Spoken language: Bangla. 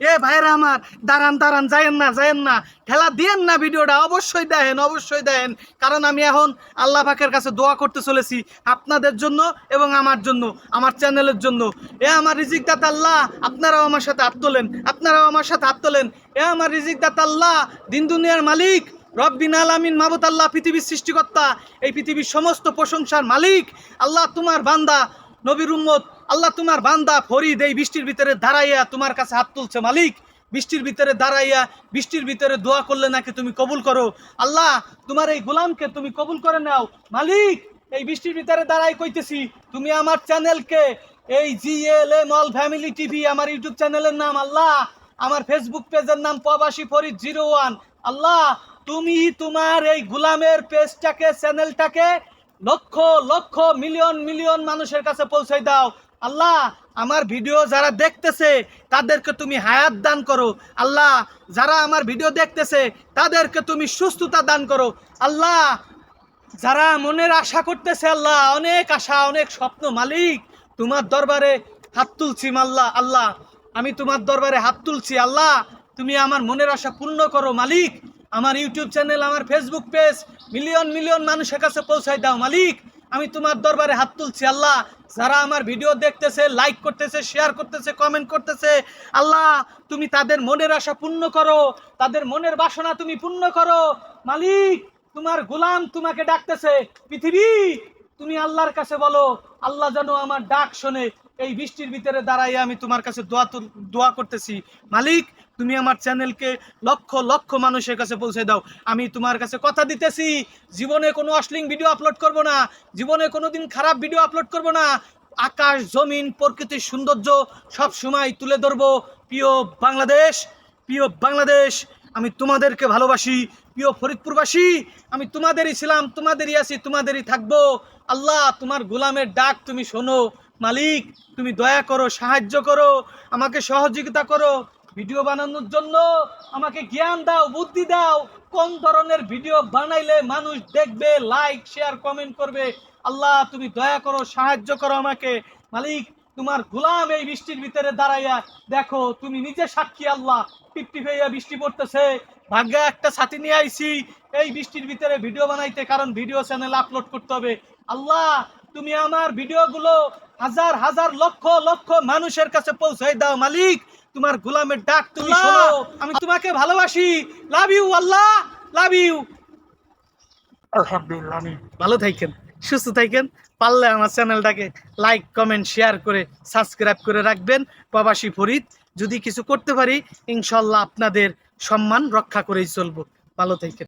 এ ভাইরা আমার, দাঁড়ান দাঁড়ান, যায়েন না যায়েন না। ঠেলা দিয়েন না ভিডিওটা, অবশ্যই দেখেন অবশ্যই দেখেন। কারণ আমি এখন আল্লাহ পাকের কাছে দোয়া করতে চলেছি আপনাদের জন্য এবং আমার জন্য, আমার চ্যানেলের জন্য। এ আমার রিজিক দাতা আল্লাহ, আপনারাও আমার সাথে হাত তোলেন, আপনারাও আমার সাথে হাত তোলেন। এ আমার রিজিক দাতা আল্লাহ, দিন দুনিয়ার মালিক, রব্বিন আলামিন মাবুত আল্লাহ, পৃথিবীর সৃষ্টিকর্তা। এই পৃথিবীর সমস্ত প্রশংসার মালিক আল্লাহ তোমার বান্দা, নবীর উম্মত। আল্লাহ তোমার বান্দা ফরিদ এই বৃষ্টির ভিতরে দাঁড়াইয়া তোমার কাছে হাত তুলছে মালিক। বৃষ্টির ভিতরে দাঁড়াইয়া, বৃষ্টির ভিতরে দোয়া করলে নাকি তুমি কবুল করো। আল্লাহ, তোমার এই গোলামকে তুমি কবুল করে নাও। মালিক, এই বৃষ্টির ভিতরে দাঁড়াই কইতেছি, তুমি আমার চ্যানেলকে, এই G L M all family TV আমার ইউটিউব চ্যানেলের নাম আল্লাহ, আমার ফেসবুক পেজের নাম প্রবাসী ফরিদ জিরো ওয়ান। আল্লাহ, তুমি তোমার এই গুলামের পেজটাকে, চ্যানেলটাকে লক্ষ লক্ষ মিলিয়ন মিলিয়ন মানুষের কাছে পৌঁছে দাও। আল্লাহ, আমার ভিডিও যারা দেখতেছে, তাদেরকে তুমি হায়াত দান করো। আল্লাহ, যারা আমার ভিডিও দেখতেছে, তাদেরকে তুমি সুস্থতা দান করো। আল্লাহ, যারা মনের আশা করতেছে, আল্লাহ, অনেক আশা, অনেক স্বপ্ন মালিক, তোমার দরবারে হাত তুলছি মাল্লা আল্লাহ আমি তোমার দরবারে হাত তুলছি। আল্লাহ, তুমি আমার মনের আশা পূর্ণ করো মালিক। আমার ইউটিউব চ্যানেল, আমার ফেসবুক পেজ মিলিয়ন মিলিয়ন মানুষের কাছে পৌঁছায় দাও মালিক। আমি তোমার দরবারে হাত তুলছি, আল্লাহ। যারা আমার ভিডিও দেখতেছে লাইক করতেছে শেয়ার করতেছে কমেন্ট করতেছে, আল্লাহ, তুমি তাদের মনের আশা পূর্ণ করো, তাদের মনের বাসনা তুমি পূর্ণ করো। মালিক, তোমার গোলাম তোমাকে ডাকতেছে, পৃথিবী, তুমি আল্লাহর কাছে বলো, আল্লাহ যেন আমার ডাক শোনে এই বৃষ্টির ভিতরে দাঁড়াই আমি তোমার কাছে দোয়া দোয়া করতেছি। মালিক, তুমি আমার চ্যানেলকে লক্ষ লক্ষ মানুষের কাছে পৌঁছে দাও। আমি তোমার কাছে কথা দিতেছি, জীবনে কোনো অশ্লীল ভিডিও আপলোড করব না, জীবনে কোনো দিন খারাপ ভিডিও আপলোড করব না। আকাশ, জমিন, প্রকৃতির সৌন্দর্য সব সময় তুলে ধরবো। প্রিয় বাংলাদেশ প্রিয় বাংলাদেশ, আমি তোমাদেরকে ভালোবাসি। প্রিয় ফরিদপুরবাসী, আমি তোমাদেরই ছিলাম, তোমাদেরই আছি, তোমাদেরই থাকব। আল্লাহ, তোমার গোলামের ডাক তুমি শোনো। মালিক, তুমি দয়া করো, সাহায্য করো, আমাকে সহযোগিতা করো। ভিডিও বানানোর জন্য আমাকে জ্ঞান দাও, বুদ্ধি দাও। কোন ধরনের ভিডিও বানাইলে মানুষ দেখবে লাইক শেয়ার কমেন্ট করবে? আল্লাহ, তুমি দয়া করো, সাহায্য করো আমাকে। মালিক, তোমার গোলাম এই বৃষ্টির ভিতরে দাঁড়াইয়া, দেখো, তুমি নিজে সাক্ষী আল্লাহ। টিপটি হইয়া বৃষ্টি পড়তেছে। ভাগ্যে একটা ছাতি নিয়ে আইছি। এই বৃষ্টির ভিতরে ভিডিও বানাইতে, কারণ ভিডিও চ্যানেল আপলোড করতে হবে। আল্লাহ তুমি আমার ভিডিওগুলো হাজার হাজার লক্ষ লক্ষ মানুষের কাছে পৌঁছাই দাও মালিক। তোমার গোলামের ডাক তুমি শোনো। আমি তোমাকে ভালোবাসি। Love you Allah! Love you আলহামদুলিল্লাহ ভালো থাকেন সুস্থ থাকেন পারলে আমার চ্যানেলটাকে লাইক কমেন্ট শেয়ার করে সাবস্ক্রাইব করে রাখবেন। প্রবাসী ফরিদ যদি কিছু করতে পারি ইনশাল্লাহ আপনাদের সম্মান রক্ষা করেই চলবো। ভালো থাকেন